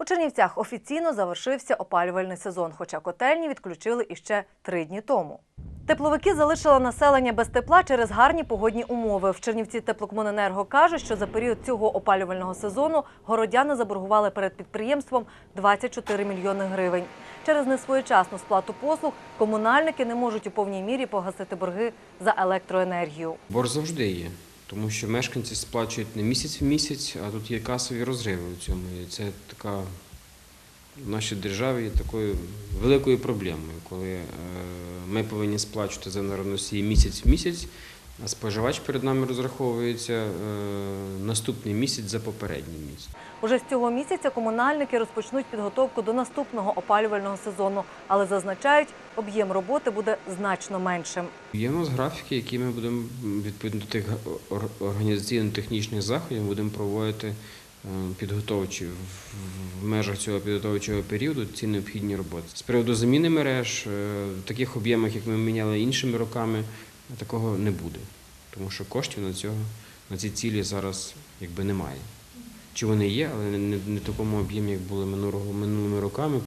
У Чернівцях офіційно завершився опалювальний сезон, хоча котельні відключили іще три дні тому. Тепловики залишили населення без тепла через гарні погодні умови. В Чернівці теплокомуненерго каже, що за період цього опалювального сезону городяни заборгували перед підприємством 24 мільйони гривень. Через несвоєчасну сплату послуг комунальники не можуть у повній мірі погасити борги за електроенергію. Борг завжди є, тому що мешканці сплачують не місяць в місяць, а тут є касові розриви у цьому. І це така в нашій державі є такою великою проблемою, коли е, ми повинні сплачувати за енергоносії місяць в місяць, споживач перед нами розраховується е, наступний місяць за попередній місяць. Уже з цього місяця комунальники розпочнуть підготовку до наступного опалювального сезону, але зазначають, об'єм роботи буде значно меншим. Є у нас графіки, які ми будемо відповідно до тих організаційно-технічних заходів будемо проводити е, підготовчі в- межах цього підготовчого періоду ці необхідні роботи. З приводу заміни мереж е, в таких об'ємах, як ми міняли іншими роками, такого не буде, тому що коштів на цього на ці цілі зараз якби немає. Чи вони є, але не, в такому об'ємі, як були минулого- минулими роками.